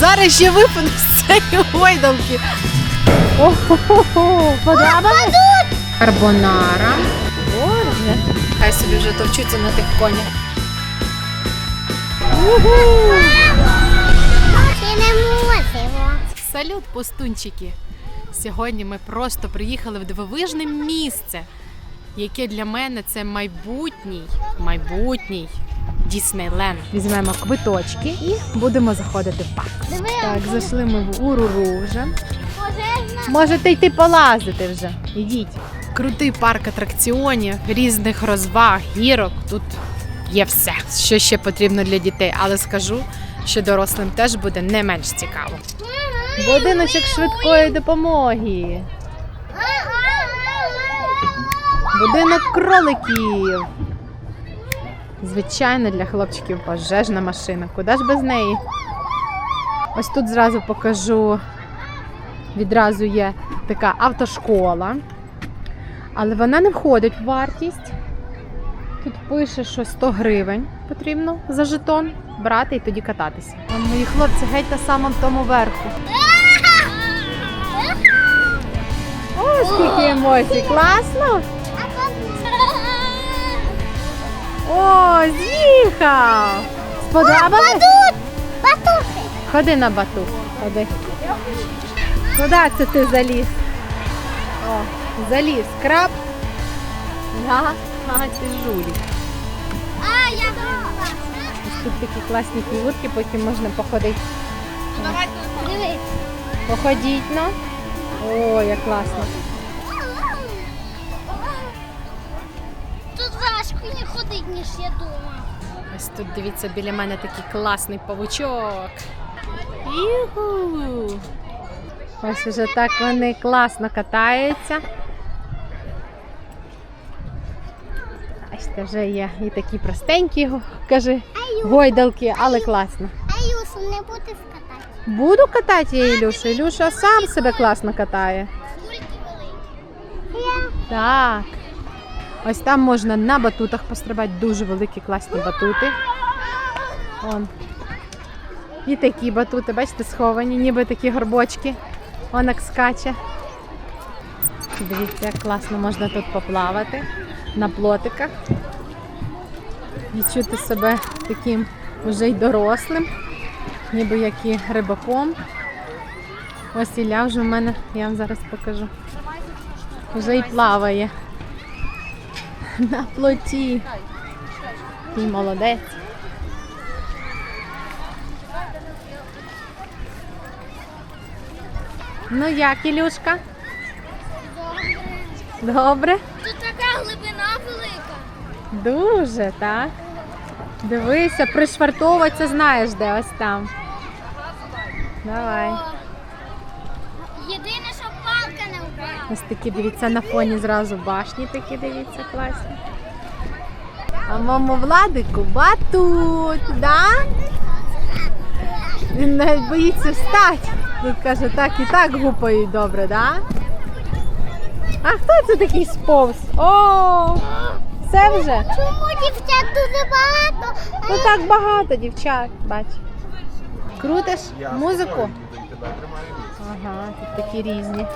Зараз ще випаду з цієї гойдалки. Подобалось? Карбонара. Боже. Хай собі вже товчуться на тих конях. Чи не можемо? Салют, пустунчики! Сьогодні ми просто приїхали в дивовижне місце, яке для мене це майбутній, майбутній Діснейленд. Візьмемо квиточки і будемо заходити в парк. Диви, Так, зайшли ми в Уруру вже. пожежна. Можете йти полазити вже. Ідіть. Крутий парк атракціонів, різних розваг, гірок. Тут є все, що ще потрібно для дітей, але скажу, що дорослим теж буде не менш цікаво. Будиночок швидкої допомоги. Будинок кроликів. Звичайно, для хлопчиків пожежна машина. Куди ж без неї? Ось тут зразу покажу. Відразу є така автошкола. Але вона не входить в вартість. Тут пише, що 100 гривень потрібно за жетон брати і тоді кататися. А мої хлопці геть на самому тому верху. О, скільки емоцій! Класно! О, з'їхав! Сподобалось? Батути. Ходи на батут. Ходи. Куди це ти заліз? О, заліз. Краб. Да? А, ти жулік. А, я. Ось тут такі класні фігурки, потім можна походити. Дивись. Походіть, ну. О, як класно. Ходить, ніж я думала. Ось тут дивіться біля мене такий класний павучок. Юху! Ось уже так вони класно катаються. Бачите, вже є і такі простенькі, каже, гойдалки, але класно. А Юсу не буде скатати. Буду катати я Ілюшу. Ілюша сам себе класно катає. Так. Ось там можна на батутах пострибати дуже великі класні батути. Вон. І такі батути, бачите, сховані, ніби такі горбочки. Вон як скаче. Дивіться, як класно можна тут поплавати на плотиках. Відчути себе таким уже й дорослим, ніби як і рибаком. Ось Ілля вже в мене, я вам зараз покажу. Вже й плаває. На плоті. Ти молодець. Ну як, Ілюшка? Добре? Тут така глибина велика. Дуже, так. Дивися, пришвартовуватися знаєш, де ось там. Давай. Єдине, що палка не впала. Ось такі, дивіться, на фоні зразу башні такі, дивіться, класні. А маму Владику батут, да? Він навіть боїться встати. Тут каже, так і так гупають добре, да? А хто це такий сповз? О, це вже? Чому дівчат дуже багато? Ну так багато дівчат, бач. Крутиш музику? Ага, тут такі різні.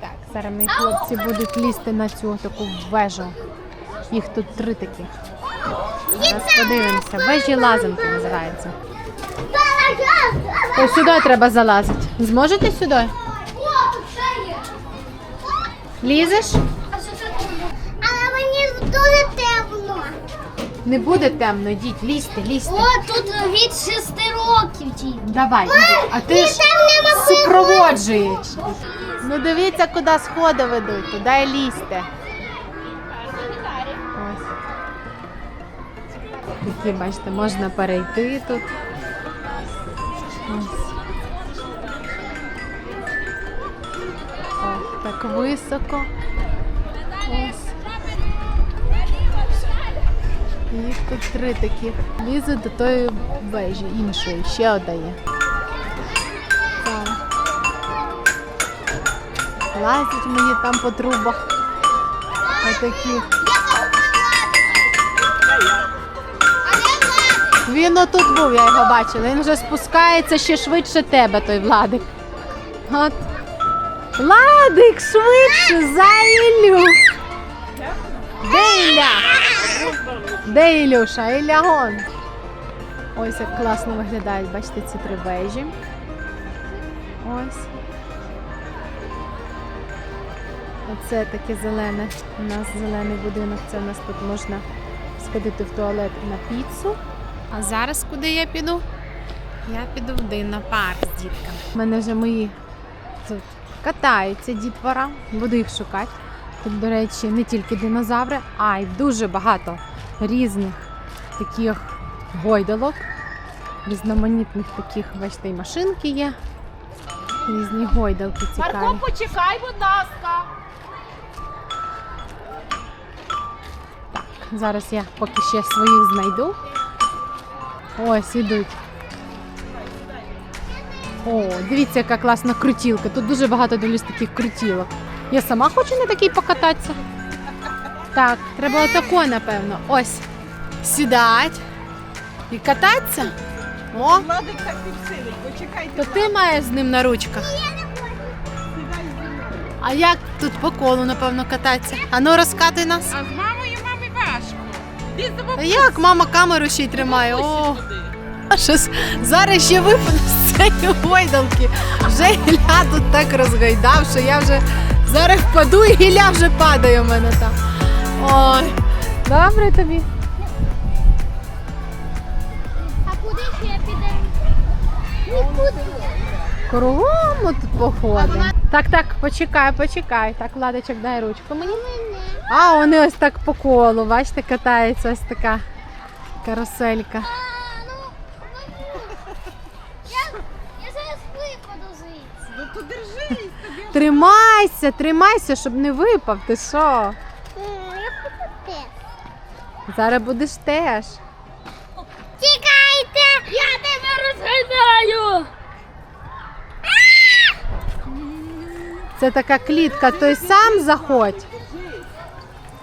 Так, зараз мої хлопці будуть лізти на цю таку вежу. Їх тут три такі. Зараз подивимося. Вежі лазанки називається. Ось сюди треба залазити. Зможете сюди? Лізеш? Але мені дуже темно. Не буде темно, йдіть, лізьте, лізьте. О, тут від шести років ті. Давай, іди. а ти ж супроводжуєш. Ну дивіться, куди сходи ведуть, туди і лізьте. Ось. Такі, бачите, можна перейти тут. Ось. О, так високо. Їх тут три такі. Лізуть до тої вежі, іншої, ще одна є. Так. Лазять мені там по трубах. Отакі. Він отут був, я його бачила. Він вже спускається ще швидше тебе, той Владик. От. Владик, швидше, за Іллю. Де Ілля? Де Ілюша? Ілля гон. Ось як класно виглядають, бачите, ці три вежі. Ось. Оце таке зелене. У нас зелений будинок. Це у нас тут можна сходити в туалет і на піцу. А зараз куди я піду? Я піду в Дина парк з дітками. У мене вже мої тут катаються дітвора. Буду їх шукати. Тут, до речі, не тільки динозаври, а й дуже багато різних таких гойдалок, різноманітних таких, бачите, і машинки є. Різні гойдалки цікаві. Марко, почекай, будь ласка. Зараз я поки ще своїх знайду. Ось ідуть. О, дивіться, яка класна крутілка. Тут дуже багато дивлюсь таких крутілок. Я сама хочу на такій покататися. Так, треба отако, напевно. Ось. Сідать і кататися. О, Владик так підсилить, почекайте. то ти маєш з ним на ручках. А як тут по колу, напевно, кататися? Ану, розкатуй нас. А з мамою мамі важко. Та як мама камеру ще й тримає? О, туди. щось зараз ще випаду з цієї гойдалки. Вже Ілля тут так розгойдав, що я вже зараз впаду і Ілля вже падає у мене там. Ой, добре тобі. А куди ще підемо? Нікуди. Кругом тут походимо. Так, так, почекай, почекай. Так, Владичок, дай ручку мені. А, вони ось так по колу, бачите, катаються ось така каруселька. Ну. Ну. Тримайся, тримайся, щоб не випав. Ти що? Зараз будеш теж. Тікайте! Я тебе розгадаю! Це така клітка, той сам заходь.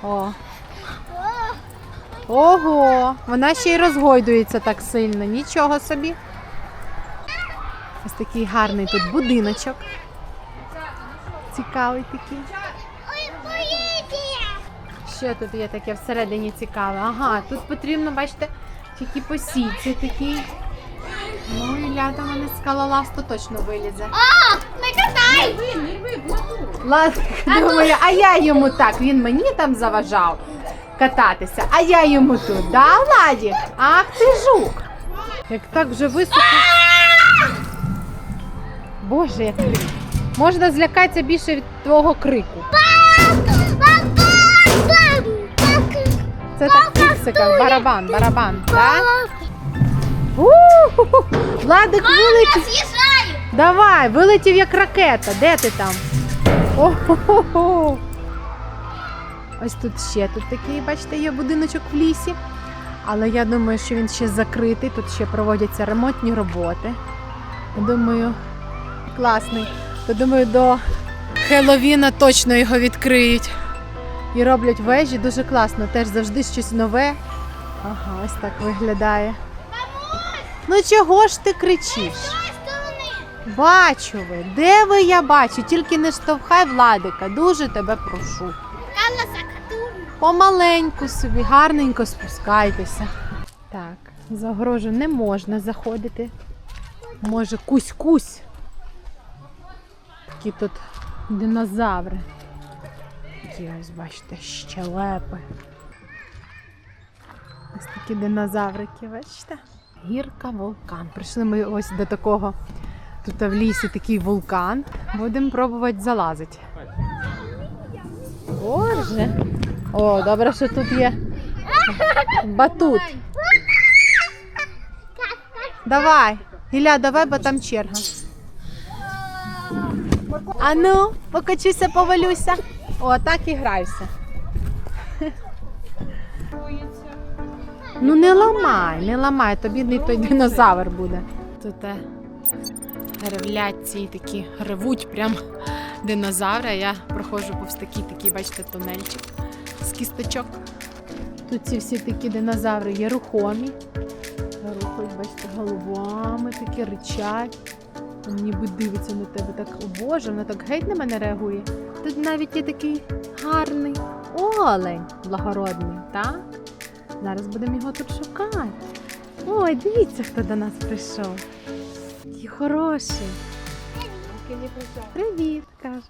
О. Ого, вона ще й розгойдується так сильно. Нічого собі. Ось такий гарний тут будиночок. Цікавий такий. Що тут є таке всередині цікаве? Ага, тут потрібно, бачите, тільки по сітці такий. Ну, Ілля там мене скалолаз, то точно вилізе. О, не катай! Не Владу. Думаю, а я йому так, він мені там заважав кататися, а я йому тут, да, Владі? Ах ти жук. Як так вже високо. Боже, як. Можна злякатися більше від твого крику. Це так в фіксиках, барабан, барабан, так? У-ху-ху. Владик вилетів. З'їжджаю! Давай, вилетів як ракета. Де ти там? О-хо-хо-хо. Ось тут ще тут такий, бачите, є будиночок в лісі. Але я думаю, що він ще закритий. Тут ще проводяться ремонтні роботи. Думаю, класний. Я думаю, до Хеллоуіна точно його відкриють. І роблять вежі дуже класно. Теж завжди щось нове. Ага, ось так виглядає. Ну чого ж ти кричиш? Бачу ви, де ви я бачу, тільки не штовхай владика, дуже тебе прошу. Помаленьку собі, гарненько спускайтеся. Так, за огорожу не можна заходити. Може, кусь-кусь. Такі тут динозаври. Такі ось, бачите, щелепи. Ось такі динозаврики, бачите? Гірка вулкан. Прийшли ми ось до такого. Тут в лісі такий вулкан. Будемо пробувати залазити. Боже. О, добре, що тут є батут. Давай. Ілля, давай, бо там черга. Ану, покачуся, повалюся. О, так і грайся. Ну не ламай, не ламай, тобі не той динозавр буде. Тут е, ревлять ці такі, ревуть прям динозаври. Я проходжу повз такий, такий, бачите, тунельчик з кісточок. Тут ці всі такі динозаври є рухомі. Рух бачите, головами такі ричать. Він ніби дивиться на тебе так, о Боже, вона так геть на мене реагує. Тут навіть є такий гарний олень благородний, так? Зараз будемо його тут шукати. Ой, дивіться, хто до нас прийшов. Який хороший. Привіт, каже.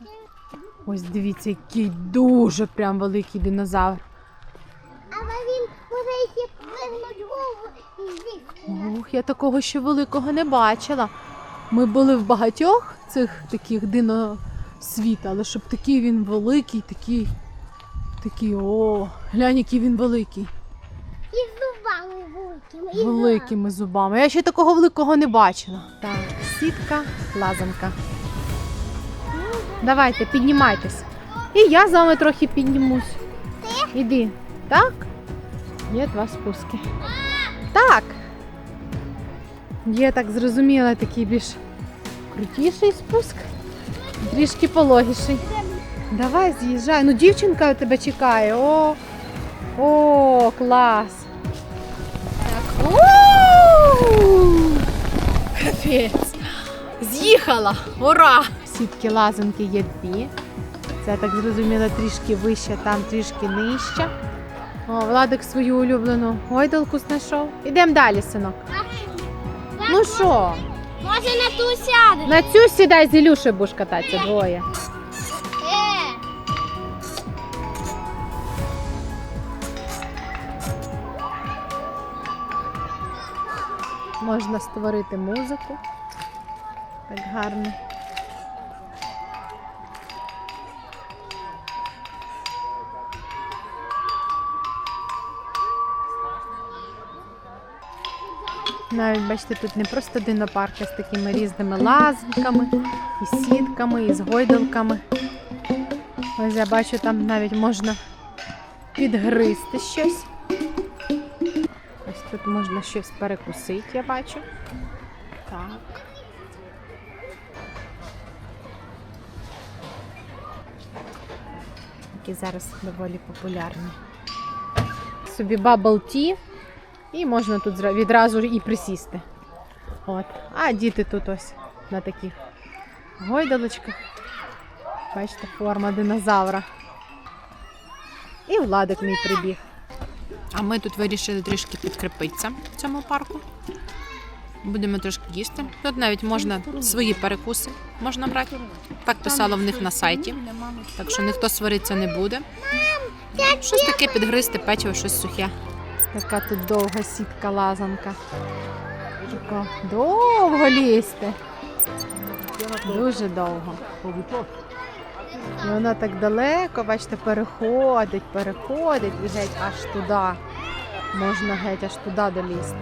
Ось дивіться, який дуже прям великий динозавр. Але він може ще вигнуть голову і. Ух, я такого ще великого не бачила. Ми були в багатьох цих таких диносвіт, але щоб такий він великий, такий, такий, о, глянь, який він великий. І зубами великими. і Великими зубами. Я ще такого великого не бачила. Так, сітка, лазанка. Давайте, піднімайтесь. І я з вами трохи піднімусь. Іди. Так? Є два спуски. Так. Є так зрозуміло, такий більш крутіший спуск, трішки пологіший. Давай з'їжджай. Ну, дівчинка тебе чекає. О, о, клас. Так. Капець. З'їхала! Ура! Сітки лазанки є дві. Це так зрозуміло трішки вище, там трішки нижче. О, Владик свою улюблену гойдалку знайшов. Ідемо далі, синок. Ну що, Може на ту сяде. на цю сідай з Ілюшею будеш кататися двоє. Е. Можна створити музику. Так гарно. Навіть бачите, тут не просто динопарк, а з такими різними лазанками, і сітками, і з гойдалками. Ось я бачу, там навіть можна підгризти щось. Ось тут можна щось перекусити, я бачу. Так. Які зараз доволі популярні. Собі bubble tea. І можна тут відразу і присісти. От. А діти тут ось на таких гойдалочках. Бачите, форма динозавра. І Владик мій прибіг. А ми тут вирішили трішки підкріпитися в цьому парку. Будемо трошки їсти. Тут навіть можна свої перекуси можна брати. Так писало в них на сайті. Так що ніхто сваритися не буде. Щось таке підгризти, печиво, щось сухе. Така тут довга сітка лазанка. Така довго лізти. Дуже довго. І вона так далеко, бачите, переходить, переходить і геть аж туди. Можна геть аж туди долізти.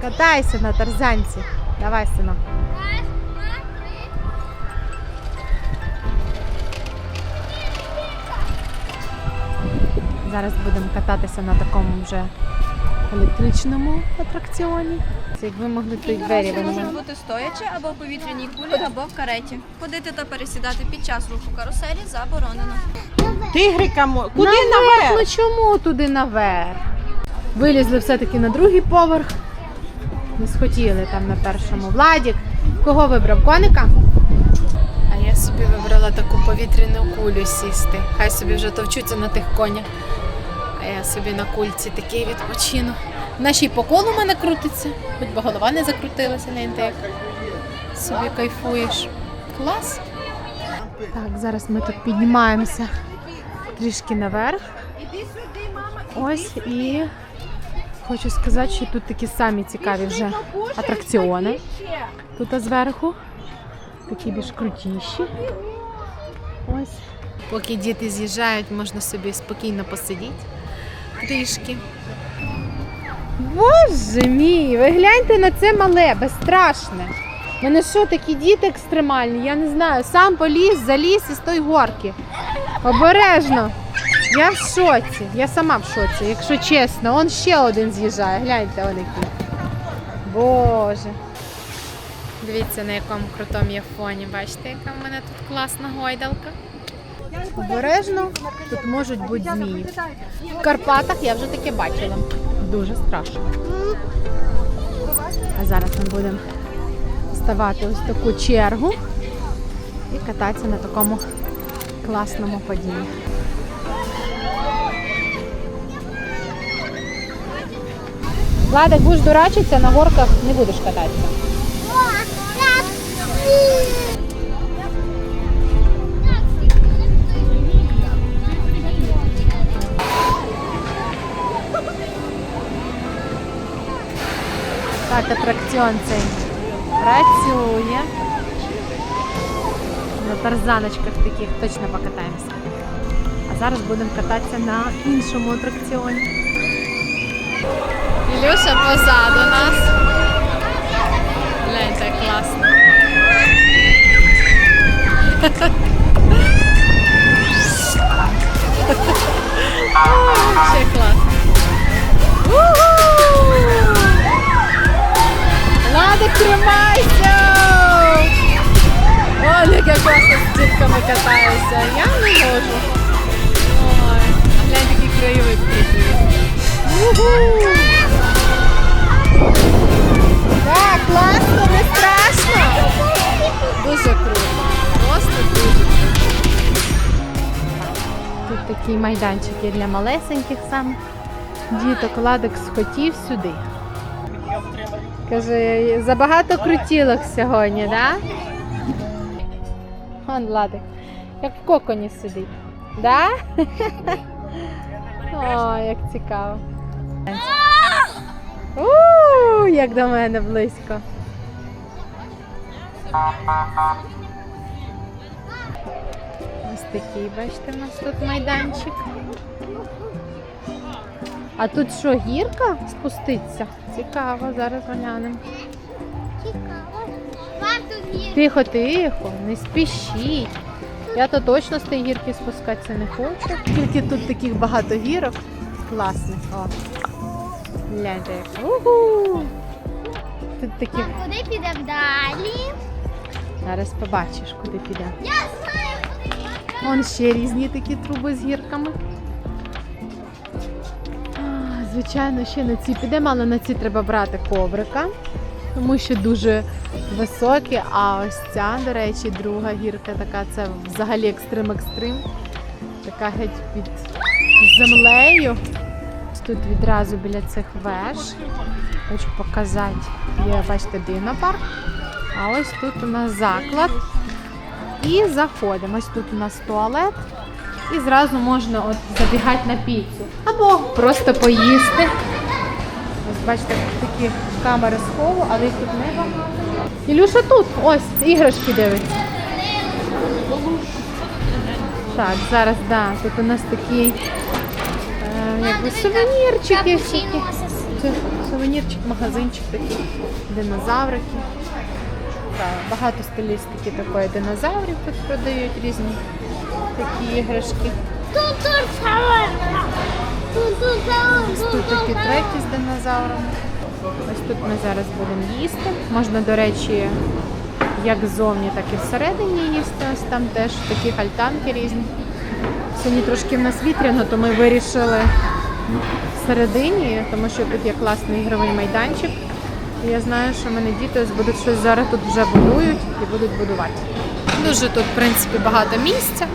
Катайся на тарзанці. Давай, синок. Зараз будемо кататися на такому вже електричному атракціоні. Це Як ви могли тут двері Може винувати. бути стоячи або в повітряній кулі, або в кареті. Ходити та пересідати під час руху каруселі заборонено. Тигрика Куди наверх? наверх? Ну чому туди наверх? Вилізли все-таки на другий поверх. Не схотіли там на першому. Владік, кого вибрав? Коника? А я собі вибрала таку повітряну кулю сісти. Хай собі вже товчуться на тих конях. А я собі на кульці такий відпочину. Ще по колу мене крутиться, хоч би голова не закрутилася, не як. Собі кайфуєш. Клас. Так, зараз ми тут піднімаємося трішки наверх. Ось і хочу сказати, що тут такі самі цікаві вже атракціони. Тут зверху. Такі більш крутіші. Ось. Поки діти з'їжджають, можна собі спокійно посидіти трішки. Боже мій, ви гляньте на це мале, безстрашне. У мене що, такі діти екстремальні? Я не знаю. Сам поліз, заліз із той горки. Обережно. Я в шоці. Я сама в шоці, якщо чесно. Он ще один з'їжджає. Гляньте, он який. Боже. Дивіться, на якому крутому я фоні. Бачите, яка в мене тут класна гойдалка. Обережно, тут можуть бути змії. В Карпатах я вже таке бачила. Дуже страшно. А зараз ми будемо ставати ось таку чергу і кататися на такому класному падінні. Владик, будеш дурачитися, на горках не будеш кататися. Так, атракціон цей працює. На тарзаночках таких точно покатаємося. А зараз будемо кататися на іншому атракціоні. Ілюша позаду нас. Гляньте, класно. Катаюся. Я не можу. Ой, а глянь, такий краєвид крутий. Уху! Так, класно, не страшно. Дуже круто. Просто дуже круто. Тут такий майданчик є для малесеньких саме. Діток Ладик схотів сюди. Каже, забагато крутілок сьогодні, так? Да? Ладик, як в коконі сидить. Да? О, як цікаво. У, як до мене близько. Ось такий, бачите, у нас тут майданчик. А тут що, гірка спуститься? Цікаво, зараз глянемо. Цікаво. Тихо, тихо, не спішіть. Я то точно з тієї гірки спускатися не хочу. Тільки тут таких багато гірок. Класних. О. Гляньте як. Угу. Тут такі. А куди підемо далі? Зараз побачиш, куди піде. Я знаю, куди підемо. Вон ще різні такі труби з гірками. А, Звичайно, ще на ці підемо, але на ці треба брати коврика, тому що дуже високі. А ось ця, до речі, друга гірка така, це взагалі екстрим-екстрим. Така геть під землею. Тут відразу біля цих веж. Хочу показати. Є, бачите, динопарк. А ось тут у нас заклад. І заходимо. Ось тут у нас туалет. І зразу можна от забігати на піцу. Або просто поїсти. Ось бачите, такі камери схову, але їх тут не багато. Ілюша тут, ось, іграшки дивиться. Так, зараз, да, тут у нас такі е, якби сувенірчики. всякі. Це сувенірчик, магазинчик такий, динозаврики. Так, багато стилістики такої динозаврів тут продають різні такі іграшки. Тут тут сауна. Тут тут Ось сауна. тут такі треки з динозаврами. Ось тут ми зараз будемо їсти. Можна, до речі, як ззовні, так і всередині їсти. Ось там теж такі хальтанки різні. Сьогодні трошки в нас вітряно, то ми вирішили всередині, тому що тут є класний ігровий майданчик. І я знаю, що мене діти будуть щось зараз тут вже будують і будуть будувати. Дуже тут, в принципі, багато місця,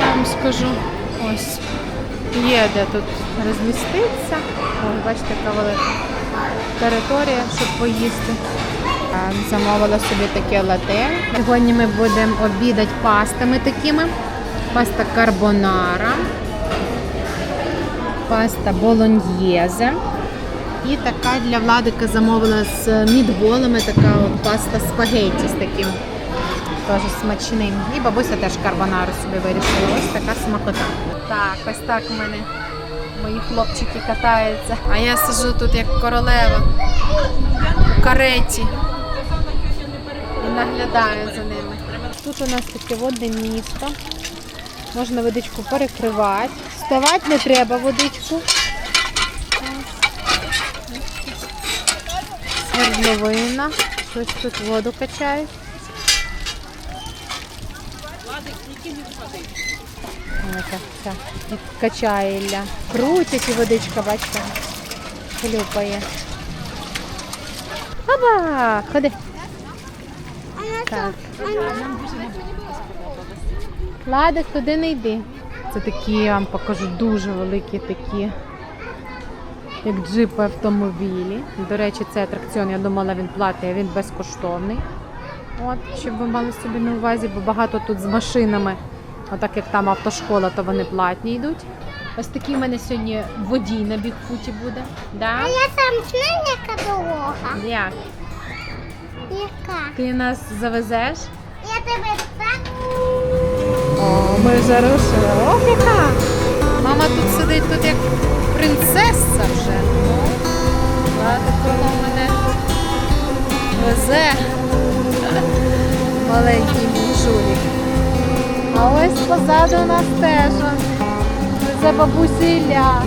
я вам скажу. Ось є де тут розміститися. Ось, бачите, яка велика територія, щоб поїсти. Замовила собі таке лате. Сьогодні ми будемо обідати пастами такими. Паста карбонара, паста болоньєзе. І така для Владика замовила з мідболами, така от паста спагетті з таким теж смачним. І бабуся теж карбонару собі вирішила. Ось така смакота. Так, ось так у мене мої хлопчики катаються. А я сижу тут як королева у кареті і наглядаю за ними. Тут у нас таке водне місто. Можна водичку перекривати. Вставати не треба водичку. Свердловина. Щось тут воду качають. Ця качає Ілля. Крутять і водичка, бачите, хлюпає. Оба! Ходи. Так. Ладик, туди не йди. Це такі, я вам покажу, дуже великі такі, як джипи автомобілі. До речі, цей атракціон, я думала, він платний, а він безкоштовний. От, щоб ви мали собі на увазі, бо багато тут з машинами. Отак як там автошкола, то вони платні йдуть. Ось такий в мене сьогодні водій на бігфуті буде. Да? А я сам знаю, яка дорога. Як? Яка? Ти нас завезеш? Я тебе так. О, ми вже рушили. Ох, яка! Мама тут сидить тут як принцеса вже. А такого мене везе маленький мій жулік. А ось позаду у нас теж он, везе бабусі Ілля.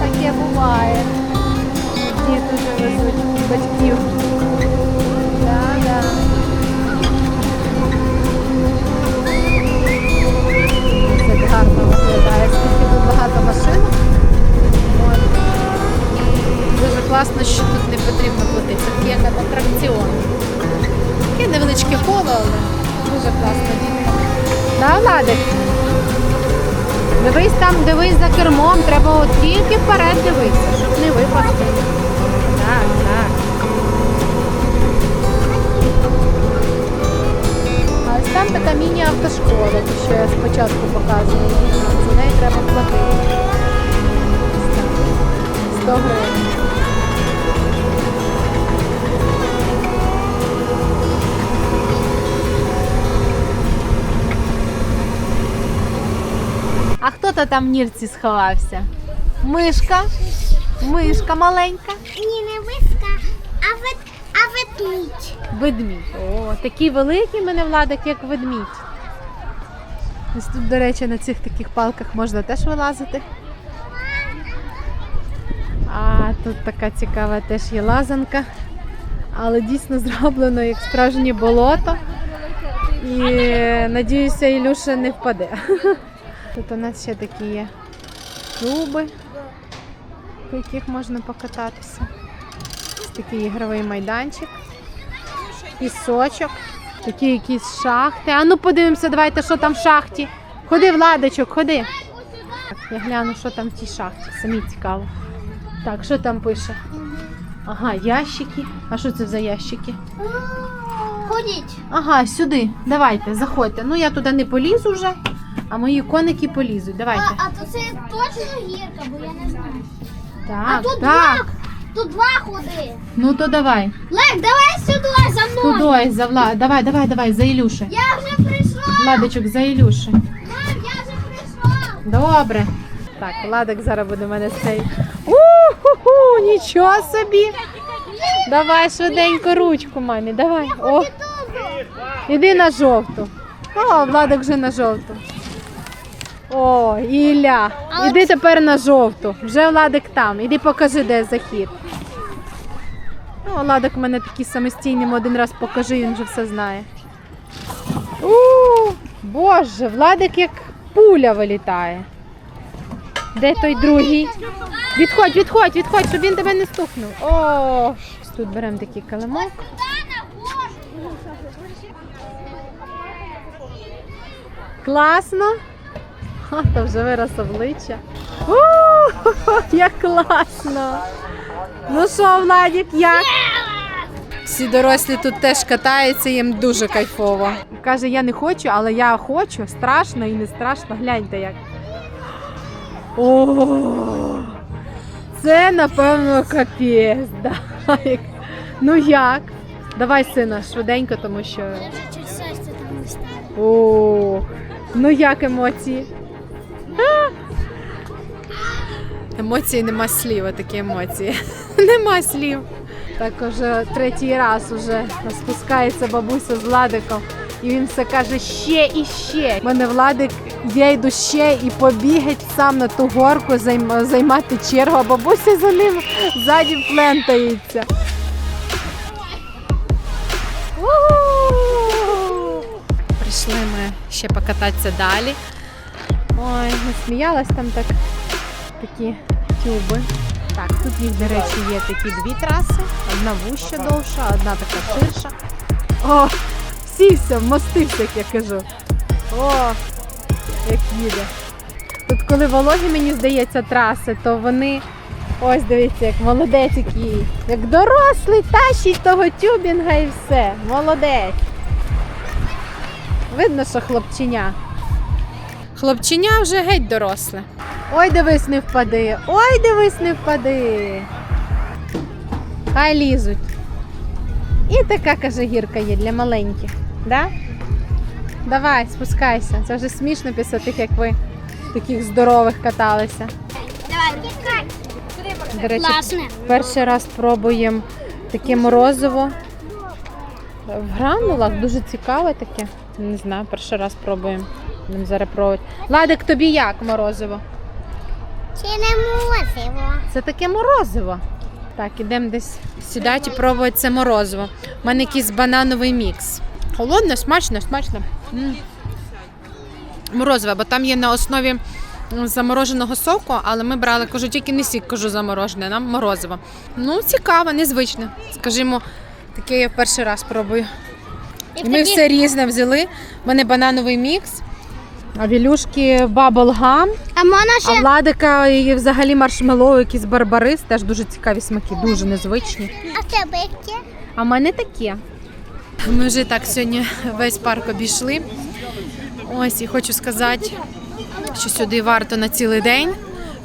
Таке буває. Діти вже везуть батьків. Це гарно виглядає, скільки багато машин. Дуже класно, що тут не потрібно платити. Це як атракціон. Таке невеличке коло, але дуже класно. Да, Владик? Дивись там, дивись за кермом, треба от тільки вперед дивитися, щоб не випасти. Так, так. А ось там така міні-автошкола, що я спочатку показувала. За неї треба платити. 100 гривень. Хто то там в нірці сховався? Мишка? Мишка маленька? Ні, не виска, а вед, а ведмідь. Ведмідь. О, такий великий в мене владик, як ведмідь. Ось тут, до речі, на цих таких палках можна теж вилазити. А тут така цікава теж є лазанка. Але дійсно зроблено як справжнє болото. І надіюся, Ілюша не впаде. Тут у нас ще такі є клуби, по яких можна покататися. Ось такий ігровий майданчик пісочок, такі якісь шахти. А ну подивимося, давайте, що там в шахті. Ходи, Владочок, ходи. Так, я гляну, що там в тій шахті. Самі цікаво. Так, що там пише? Ага, ящики. А що це за ящики? Ходіть. Ага, сюди. Давайте, заходьте. Ну я туди не полізу вже, а мої коники полізуть. Давайте. А, а то це точно гірка, бо я не знаю. Так, а тут так. два, тут два ходи. Ну то давай. Лек, давай сюди за мною. Туди, за Влад. Давай, давай, давай, за Ілюши. Я вже прийшла. Владочок, за Ілюши. Мам, я вже прийшла. Добре. Так, Владик зараз буде в мене цей. У-ху-ху, нічого собі. Давай швиденько ручку, мамі, давай. О, іди на жовту. О, Владик вже на жовту. О, Ілля, іди тепер на жовту. Вже Владик там. Іди покажи, де захід. О, Владик у мене такий самостійний, один раз покажи, він вже все знає. У, Боже, Владик як пуля вилітає. Де той другий? Відходь, відходь, відходь, щоб він тебе не стукнув. О, тут беремо такий килимок. Класно. Ха, то вже вираз обличчя. У, як класно. Ну що, Владик, як? Всі дорослі тут теж катаються, їм дуже кайфово. Каже, я не хочу, але я хочу. Страшно і не страшно. Гляньте як. О, це напевно капець. Да. Ну як? Давай, сина, швиденько, тому що. Я вже серце там не ставлю. О, ну як емоції? Емоції нема слів, такі емоції. нема слів. Так уже третій раз уже спускається бабуся з Владиком. І він все каже ще і ще. У мене Владик, я йду ще і побігать сам на ту горку, займ- займати чергу, а бабуся за ним ззаді плентається. Прийшли ми ще покататися далі. Ой, насміялась там так такі тюби. Так, тут до речі, є такі дві траси. Одна вуща довша, одна така ширша. О, сівся, вмостився, як я кажу. О, як їде. Тут, коли вологі, мені здається, траси, то вони. Ось дивіться, як молодець який. Як дорослий, тащить того тюбінга і все. Молодець. Видно, що хлопчиня. Хлопчиня вже геть доросле. Ой, дивись, не впади. Ой, дивись, не впади. Хай лізуть. І така каже гірка є для маленьких. Да? Давай, спускайся. Це вже смішно після тих, як ви таких здорових каталися. До речі, Класне. перший раз пробуємо таке морозиво. В гранулах дуже цікаве таке. Не знаю, перший раз пробуємо. Будемо зараз пробувати. Ладик, тобі як морозиво? Чи не мусимо? Це таке морозиво. Так, ідемо десь сідати і пробувати це морозиво. У мене якийсь банановий мікс. Холодно, смачно, смачно. М. Морозиво, бо там є на основі замороженого соку, але ми брали, кажу, тільки не сік, кажу, заморожене, нам морозиво. Ну, цікаво, незвично. Скажімо, таке я в перший раз пробую. І ми все різне взяли. У мене банановий мікс, а вілюшки баблгам. А можна А владика і взагалі маршмеллоу, якийсь барбарис, теж дуже цікаві смаки, дуже незвичні. а в тебе яке? А в мене таке. Ми вже так сьогодні весь парк обійшли. Ось і хочу сказати, що сюди варто на цілий день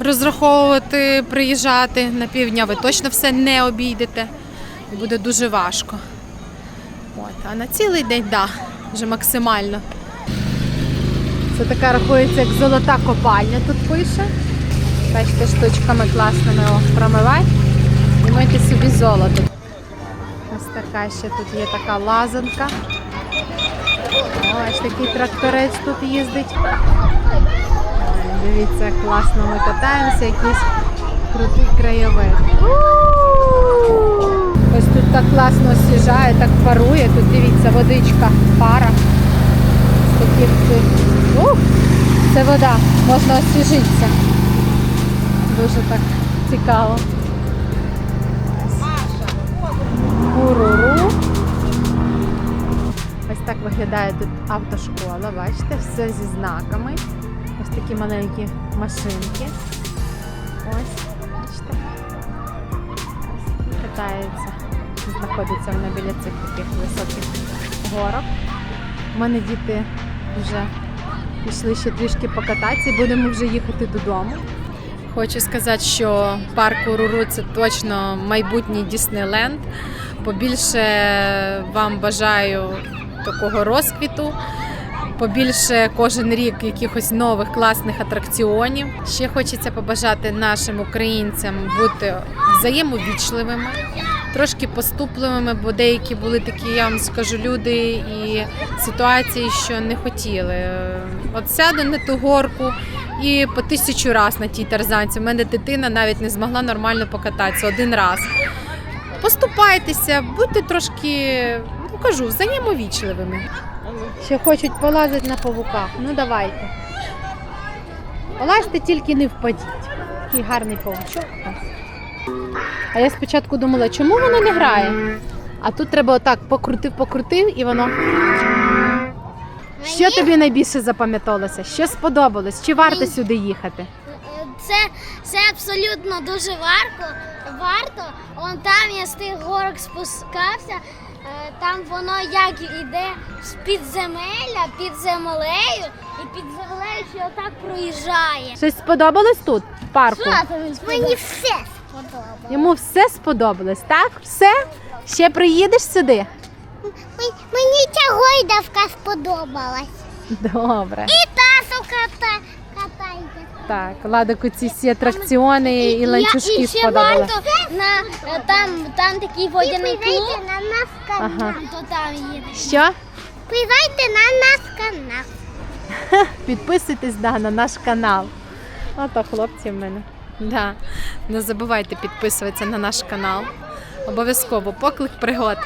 розраховувати, приїжджати. На півдня ви точно все не обійдете. Буде дуже важко. От, а на цілий день, так, да, вже максимально. Це така рахується, як золота копальня тут пише. Бачите, штучками класними його промивати і мити собі золото. Ось така ще тут є така лазанка. Ось такий тракторець тут їздить. Дивіться, класно ми катаємося, якийсь крутий краєвид. Ось тут так класно освіжає, так парує. Тут дивіться, водичка, пара. З таких. Ух, це вода, можна освіжитися. Дуже так цікаво. Уруру. Ось так виглядає тут автошкола, бачите, все зі знаками. Ось такі маленькі машинки. Ось, бачите. Катаються. Знаходиться вона біля цих таких високих горок. У мене діти вже пішли ще трішки покататися і будемо вже їхати додому. Хочу сказати, що парк Уруру це точно майбутній Діснейленд. Побільше вам бажаю такого розквіту. Побільше кожен рік якихось нових класних атракціонів. Ще хочеться побажати нашим українцям бути взаємовічливими, трошки поступливими, бо деякі були такі, я вам скажу, люди і ситуації, що не хотіли. От сяду на ту горку і по тисячу раз на тій тарзанці. У мене дитина навіть не змогла нормально покататися один раз. Поступайтеся, будьте трошки, ну кажу, взаємовічливими. Ще хочуть полазити на павуках. Ну давайте. Полазьте, тільки не впадіть. Такий гарний павучок. А я спочатку думала, чому воно не грає? А тут треба отак покрутив, покрутив і воно. Що тобі найбільше запам'яталося? Що сподобалось? Чи варто сюди їхати? Це, це абсолютно дуже варто. Варто. Он там я з тих горок спускався. е, Там воно як іде з підземелля, під землею, і під землею ще отак проїжджає. Щось сподобалось тут, в парку? Мені все сподобалось. Йому все сподобалось, так? Все? Ще приїдеш сюди? Мені ця гойдавка сподобалась. Добре. І тасу ката, катається. Так, Ладику ці всі атракціони і ланцюжки і ще сподобались. варто на там, там такий водяний клуб. на нас Ага. То там їде. Що? Впливайте на наш канал. Підписуйтесь да, на наш канал. Ото хлопці в мене. Да. Не забувайте підписуватися на наш канал. Обов'язково поклик пригод.